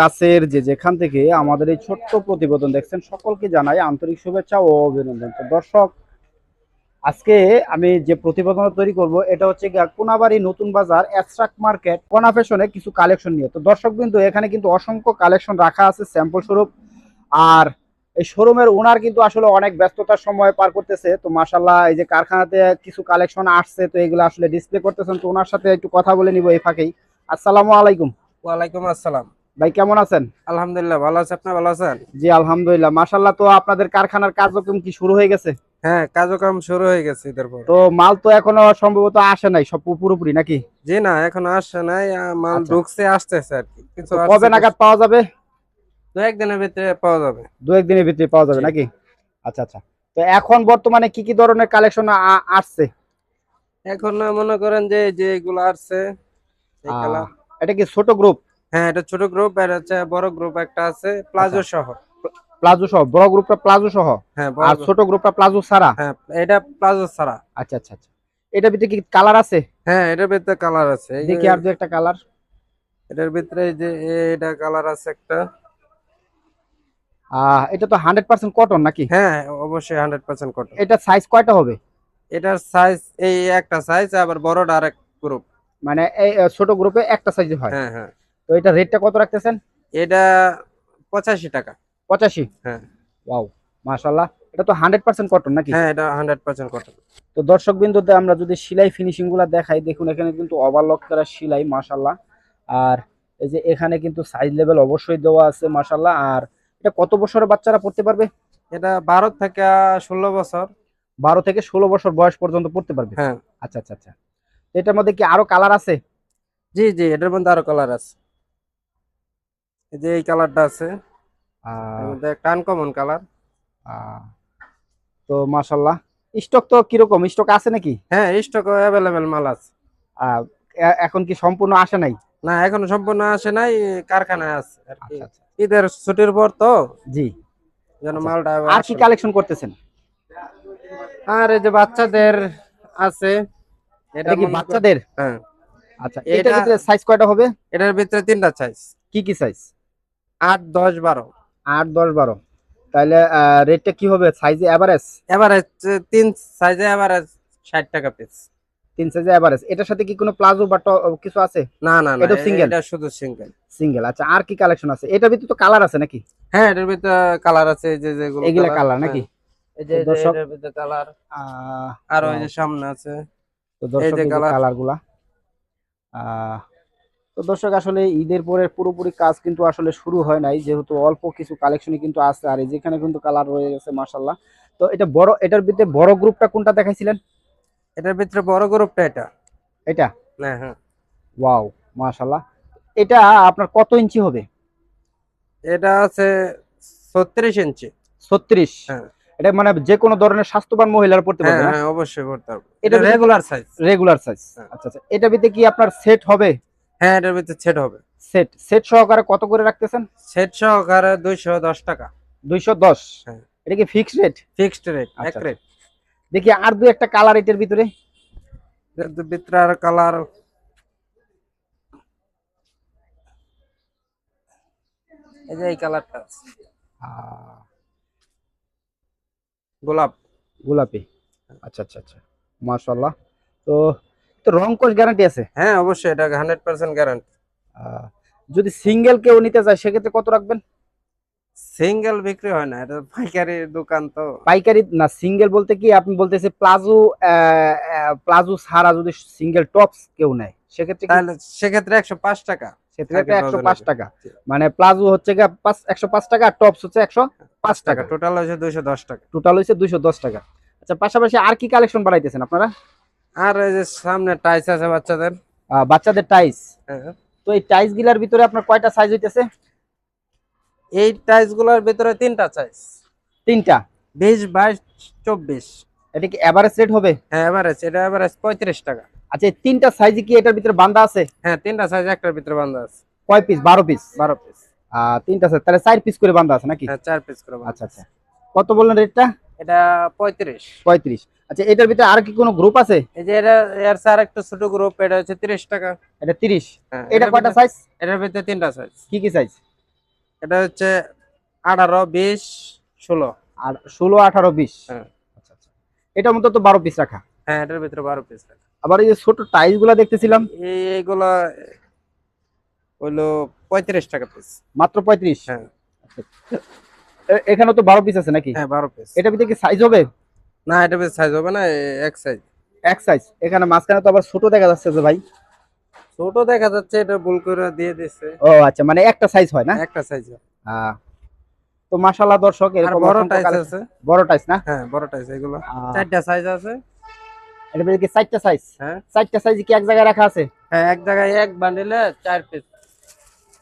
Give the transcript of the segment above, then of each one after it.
কাছের যে যেখান থেকে আমাদের এই ছোট্ট প্রতিবেদন দেখছেন, সকলকে জানাই আন্তরিক শুভেচ্ছা ও অভিনন্দন। তো দর্শক, আজকে আমি যে প্রতিবেদন তৈরি করব, এটা হচ্ছে কোনাবাড়ি নতুন বাজার অ্যাবস্ট্রাক্ট মার্কেট, কোনা ফ্যাশনে কিছু কালেকশন নিয়ে। তো দর্শক বিন্দু, এখানে কিন্তু অসংখ্য কালেকশন রাখা আছে, স্যাম্পল স্বরূপ আর এই শোরুমের ওনার কিন্তু আসলে অনেক ব্যস্ততার সময় পার করতেছে। তো মাসাল্লাহ এই যে কারখানাতে কিছু কালেকশন আসছে, তো এগুলো আসলে ডিসপ্লে করতেছেন। তো ওনার সাথে একটু কথা বলে নিব এই ফাঁকেই। আসসালামু আলাইকুম। ওয়ালাইকুম আসসালাম। ভাই কেমন আছেন? আলহামদুলিল্লাহ ভালো আছে। আপনি ভালো আছেন? জি আলহামদুলিল্লাহ। মাশাল্লাহ তো আপনাদের কারখানার কার্যক্রম কি শুরু হয়ে গেছে? হ্যাঁ কার্যক্রম শুরু হয়ে গেছে পর। তো মাল তো এখনও সম্ভবত আসে নাই সব পুরোপুরি নাকি? জি না এখনও আসে নাই। মাল আচ্ছা। ঢুকছে আসতেছে আর কি। কিছু কবে নাগাদ পাওয়া যাবে? দু একদিনের ভিতরে পাওয়া যাবে। দু একদিনের ভিতরে পাওয়া যাবে নাকি? আচ্ছা আচ্ছা। তো এখন বর্তমানে কি কি ধরনের কালেকশন আসছে? এখন মনে করেন যে যে এগুলো আসছে এটা কি ছোট গ্রুপ হ্যাঁ এটা ছোট গ্রুপ আর হচ্ছে বড় গ্রুপ একটা আছে প্লাজো আচ্ছা। সহ। প্লাজো সহ বড় গ্রুপটা প্লাজো সহ? হ্যাঁ আর ছোট গ্রুপটা প্লাজো ছাড়া? হ্যাঁ এটা প্লাজো ছাড়া। আচ্ছা আচ্ছা আচ্ছা। এটার ভিতরে কি কালার আছে? হ্যাঁ এটার ভিতরে কালার আছে। এই যে দেখি আর দু একটা কালার এটার ভিতরে এই যে এটা কালার আছে একটা। আহ এটা তো হান্ড্রেড পার্সেন্ট কটন নাকি? হ্যাঁ অবশ্যই হান্ড্রেড পার্সেন্ট কটন এটা সাইজ কয়টা হবে? এটার সাইজ এই একটা সাইজ আবার বড়টা আরেক গ্রুপ মানে এই ছোট গ্রুপে একটা সাইজ হয়। হ্যাঁ হ্যাঁ। তো এটা রেটটা কত রাখতেছেন? এটা পঁচাশি টাকা। পঁচাশি? হ্যাঁ। ওয়াও মাশাল্লাহ এটা তো হান্ড্রেড পার্সেন্ট কটন নাকি? হ্যাঁ এটা হান্ড্রেড পার্সেন্ট কটন তো দর্শক বিন্দুতে আমরা যদি সেলাই ফিনিশিংগুলা দেখাই দেখুন এখানে কিন্তু ওভারলক করা সেলাই মাশাল্লাহ আর এই যে এখানে কিন্তু সাইজ লেভেল অবশ্যই দেওয়া আছে মাশাল্লাহ আর এটা কত বছরের বাচ্চারা পড়তে পারবে? এটা বারো থেকে ষোলো বছর। বারো থেকে ষোলো বছর বয়স পর্যন্ত পড়তে পারবে? হ্যাঁ। আচ্ছা আচ্ছা আচ্ছা। এটার মধ্যে কি আরও কালার আছে? জি জি এটার মধ্যে আরও কালার আছে। এই যে এই কালারটা আছে একটা আনকমন কালার তো মাশাল্লাহ স্টক তো কীরকম? স্টক আছে নাকি? হ্যাঁ স্টক অ্যাভেলেবেল মাল আছে। এখন কি সম্পূর্ণ আসে নাই? না এখনও সম্পূর্ণ আসে নাই কারখানায় আছে আচ্ছা আচ্ছা। ঈদের ছুটির পর তো জি। যেন আচ্ছা। মালটা আর কি কালেকশন করতেছেন? আর এই যে বাচ্চাদের আছে এটা কি বাচ্চাদের? হ্যাঁ। আচ্ছা এটা- এটার ভিতরে সাইজ কয়টা হবে? এটার ভিতরে তিনটা সাইজ কি কি সাইজ আট দশ বারো। আট দশ বারো। তাহলে রেটটা কি হবে? সাইজে অ্যাভারেজ এভারেজ তিন সাইজে এভারেজ ষাট টাকা পিস তিন সাইজে এভারেজ এটার সাথে কি কোনো প্লাজো বা কিছু আছে? না না না এটা single? এটা শুধু সিঙ্গেল সিঙ্গেল আচ্ছা আর কি কালেকশন আছে? এটার ভিতরে তো কালার আছে নাকি? হ্যাঁ এটার ভিতরে কালার আছে এই যে যেগুলো এগুলা কালার নাকি। এই যে এটার ভিতরে কালার আর ওই যে সামনে আছে। তো দর্শক যে colour। কালারগুলা। আহ, তো দর্শক আসলে ঈদের পরে পুরোপুরি কাজ কিন্তু আসলে শুরু হয় নাই যেহেতু অল্প কিছু কালেকশনই কিন্তু আছে আর যেখানে কিন্তু কালার রয়ে গেছে মাশাল্লাহ তো এটা বড় এটার ভিতরে বড় গ্রুপটা কোনটা দেখাইছিলেন? এটার ভিতরে বড় গ্রুপটা এটা। এটা? হ্যাঁ হ্যাঁ। ওয়াও মাশাল্লাহ এটা আপনার কত ইঞ্চি হবে? এটা আছে ছত্রিশ ইঞ্চি। ছত্রিশ? হ্যাঁ। এটা মানে যে কোনো ধরনের স্বাস্থ্যবান মহিলার পড়তে হ্যাঁ পারবে হ্যাঁ অবশ্যই করতে হবে। এটা রেগুলার সাইজ রেগুলার সাইজ হ্যাঁ। আচ্ছা আচ্ছা। এটা ভিতরে কি আপনার সেট হবে? হ্যাঁ এটার ভিতরে ছেট হবে। সেট সেট সহকারে কত করে রাখতেছেন? সেট সহকারে দুইশো দশ টাকা। দুইশো দশ? হ্যাঁ। এটা কি ফিক্সড রেট ফিক্সড রেট এক আচ্ছা, রেট দেখি আর দু একটা কালার এটার ভিতরে। ভিতরে আর কালার এই যে এই কালারটা গোলাপ। গোলাপি। আচ্ছা আচ্ছা আচ্ছা। মাশাল্লাহ তো তো রং কোষ গ্যারান্টি আছে? হ্যাঁ অবশ্যই এটা হান্ড্রেড পার্সেন্ট গ্যারান্টি যদি সিঙ্গেল কেউ নিতে চায় সেক্ষেত্রে কত রাখবেন? সিঙ্গেল বিক্রি হয় না এটা পাইকারি দোকান তো। পাইকারি না সিঙ্গেল বলতে কি আপনি বলতেছে প্লাজো প্লাজো ছাড়া যদি সিঙ্গেল টপস কেউ নেয় সেক্ষেত্রে তাহলে সেক্ষেত্রে একশো পাঁচ টাকা। সেক্ষেত্রে থাকে একশো ডজনে পাঁচ জি। টাকা। মানে প্লাজো হচ্ছে টাকা টপস হচ্ছে একশো পাঁচ টাকা টাকা। টোটাল দুইশো দশ টাকা। টোটাল হচ্ছে দুইশো দশ টাকা। আচ্ছা পাশাপাশি আর কি কালেকশন বাড়াইতেছেন আপনারা? আর এই যে সামনে টাইস আছে বাচ্চাদের। বাচ্চাদের টাইস হ্যাঁ। তো এই টাইসগুলার ভিতরে আপনার কয়টা সাইজ হইতেছে? এই টাইসগুলোর ভিতরে তিনটা সাইজ তিনটা? বিশ বাইশ চব্বিশ। এটা কি এভারেজ রেট হবে? হ্যাঁ এভারেজ এটা এভারেজ পঁয়ত্রিশ টাকা। আচ্ছা এই তিনটা সাইজ কি এটার ভিতরে বান্ধা আছে? হ্যাঁ তিনটা সাইজ একটার ভিতরে বান্ধা আছে। কয় পিস বারো পিস বারো পিস আহ তিনটা সাইজ তাহলে চার পিস করে বান্ধা আছে নাকি? হ্যাঁ চার পিস করে আচ্ছা আচ্ছা। কত বললেন রেটটা এটা পঁয়ত্রিশ। পঁয়ত্রিশ। আচ্ছা এটার ভিতরে আর কি কোনো গ্রুপ আছে? এই যে এটা এর স্যার একটা ছোট গ্রুপ এটা হচ্ছে তিরিশ টাকা। এটা তিরিশ। হ্যাঁ, এটা কয়টা সাইজ এটার ভিতরে তিনটা সাইজ কি কি সাইজ এটা হচ্ছে আঠারো বিশ ষোলো। আর ষোলো আঠারো বিশ। হ্যাঁ। আচ্ছা আচ্ছা। এটার মধ্যে তো বারো পিস রাখা। হ্যাঁ এটার ভিতরে বারো পিস রাখা। আবার এই যে ছোট টাইসগুলা দেখতেছিলাম। এই এইগুলা হইল পঁয়ত্রিশ টাকা পিস মাত্র পঁয়ত্রিশ? হ্যাঁ। এখানে তো বারো পিস আছে নাকি? হ্যাঁ বারো পিস এটা ভিতরে কি সাইজ হবে? না এটা বেশ সাইজ হবে না এক সাইজ এক সাইজ এখানে মাঝখানে তো আবার ছোট দেখা যাচ্ছে যে ভাই। ছোট দেখা যাচ্ছে এটা ভুল করে দিয়ে দিচ্ছে ও আচ্ছা মানে একটা সাইজ হয় না? একটা সাইজ আহ, তো মাশাল্লাহ দর্শক এরকম বড় টাইস আছে। বড় টাইস না? হ্যাঁ বড় টাইস এগুলো। চারটা সাইজ আছে। এটা ভিতরে কি চারটা সাইজ হ্যাঁ। চারটা সাইজ কি এক জায়গায় রাখা আছে? হ্যাঁ এক জায়গায় এক বান্ডিলে চার পিস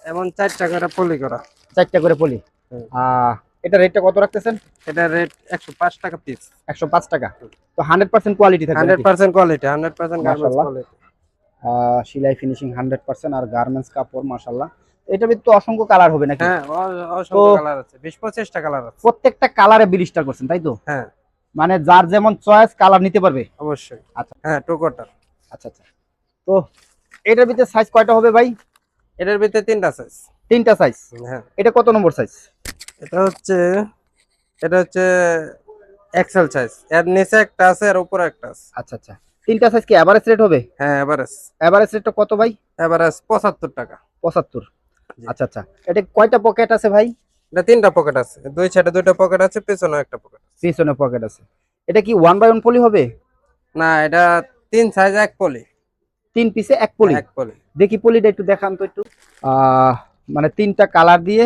এমন চারটা করে পলি করা। চারটা করে পলি। হুম। আহ, এটা রেটটা কত রাখতেছেন? এটা রেট একশো পাঁচ টাকা পিস একশো পাঁচ টাকা। তো হান্ড্রেড পার্সেন্ট কোয়ালিটি থাকবে হান্ড্রেড নাকি? পার্সেন্ট কোয়ালিটি হান্ড্রেড পার্সেন্ট মাশাআল্লাহ। কোয়ালিটি সেলাই ফিনিশিং হান্ড্রেড পার্সেন্ট আর গার্মেন্টস কাপড় মাশাল্লাহ এটা ভিতরে তো অসংখ্য কালার হবে নাকি? হ্যাঁ অসংখ্য কালার আছে। বিশ পঁচিশটা কালার আছে। প্রত্যেকটা কালারে বিলিস্টার করছেন তাই তো? হ্যাঁ। মানে যার যেমন চয়েস কালার নিতে পারবে? অবশ্যই। আচ্ছা। হ্যাঁ টু কোয়ার্টার আচ্ছা আচ্ছা। তো এটার ভিতরে সাইজ কয়টা হবে ভাই? এটার ভিতরে তিনটা সাইজ তিনটা সাইজ হ্যাঁ। এটা কত নম্বর সাইজ এটা হচ্ছে এটা হচ্ছে এক্সেল সাইজ এর নিচে একটা আছে আর উপরে একটা আছে। আচ্ছা আচ্ছা। তিনটা সাইজ কি এভারেজ রেট হবে? হ্যাঁ এভারেজ এভারেজ রেটটা কত ভাই? এভারেজ পঁচাত্তর টাকা। পঁচাত্তর। জি। আচ্ছা আচ্ছা। এটা কয়টা পকেট আছে ভাই? এটা তিনটা পকেট আছে। দুই সাইডে দুইটা পকেট আছে পেছনে একটা পকেট পিছনে পকেট আছে। এটা কি ওয়ান বাই ওয়ান পলি হবে? না এটা তিন সাইজ এক পলি তিন পিসে এক পলি এক পলি দেখি পলিটা একটু দেখান তো একটু। মানে তিনটা কালার দিয়ে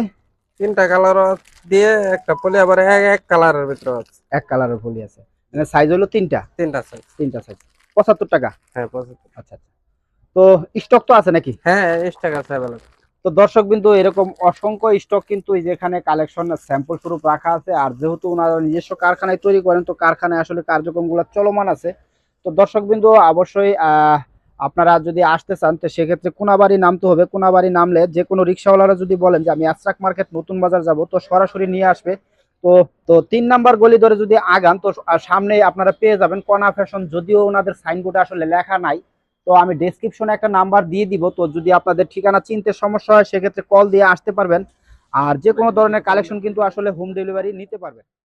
তিনটা কালার দিয়ে একটা পলি আবার এক এক কালারের ভিতরে আছে। এক কালারের পলি আছে। মানে সাইজ হলো তিনটা? তিনটা সাইজ তিনটা সাইজ পঁচাত্তর টাকা? হ্যাঁ পঁচাত্তর। আচ্ছা আচ্ছা। তো স্টক তো আছে নাকি? হ্যাঁ স্টক আছে অ্যাভেলেবল তো দর্শক বিন্দু এরকম অসংখ্য স্টক কিন্তু এই যে এখানে কালেকশন স্যাম্পল স্বরূপ রাখা আছে আর যেহেতু ওনারা নিজস্ব কারখানায় তৈরি করেন তো কারখানায় আসলে কার্যক্রমগুলো চলমান আছে। তো দর্শক বিন্দু অবশ্যই আহ, আপনারা যদি আসতে চান, তো সেক্ষেত্রে কোনাবাড়ি নামতে হবে। কোনাবাড়ি নামলে যে কোনো রিক্সাওয়ালারা যদি বলেন যে, আমি আশ্রাক মার্কেট নতুন বাজার যাব তো সরাসরি নিয়ে আসবে। তো তো তিন নাম্বার গলি ধরে যদি আগান, তো সামনে আপনারা পেয়ে যাবেন কণা ফ্যাশন, যদিও ওনাদের সাইনবোর্ডে আসলে লেখা নাই। তো আমি ডেসক্রিপশনে একটা নাম্বার দিয়ে দিব। তো যদি আপনাদের ঠিকানা চিনতে সমস্যা হয়, সেক্ষেত্রে কল দিয়ে আসতে পারবেন। আর যে কোনো ধরনের কালেকশন কিন্তু আসলে হোম ডেলিভারি নিতে পারবেন।